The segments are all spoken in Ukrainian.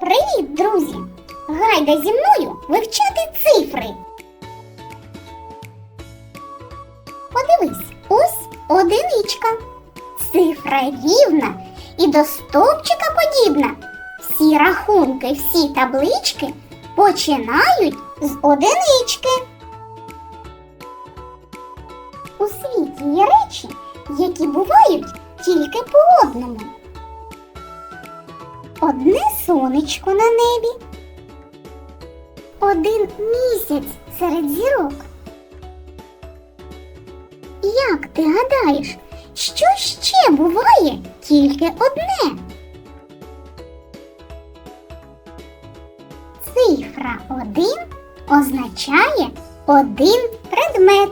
Привіт, друзі! Гайда зі мною вивчати цифри. Подивись, ось одиничка. Цифра рівна і до стовпчика подібна. Всі рахунки, всі таблички починають з одинички. У світі є речі, які бувають Одне сонечко на небі, один місяць серед зірок. Як ти гадаєш, що ще буває тільки одне? Цифра один означає один предмет.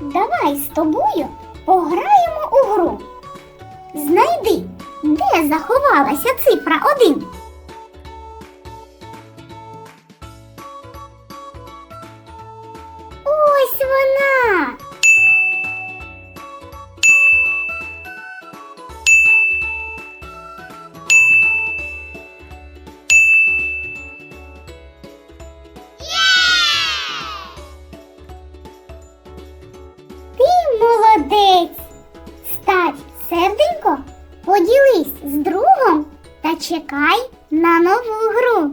Давай з тобою пограємо у гру. Де цифра один. Ось вона. Ти молодець. Стать серденько, поділись з другом та чекай на нову гру.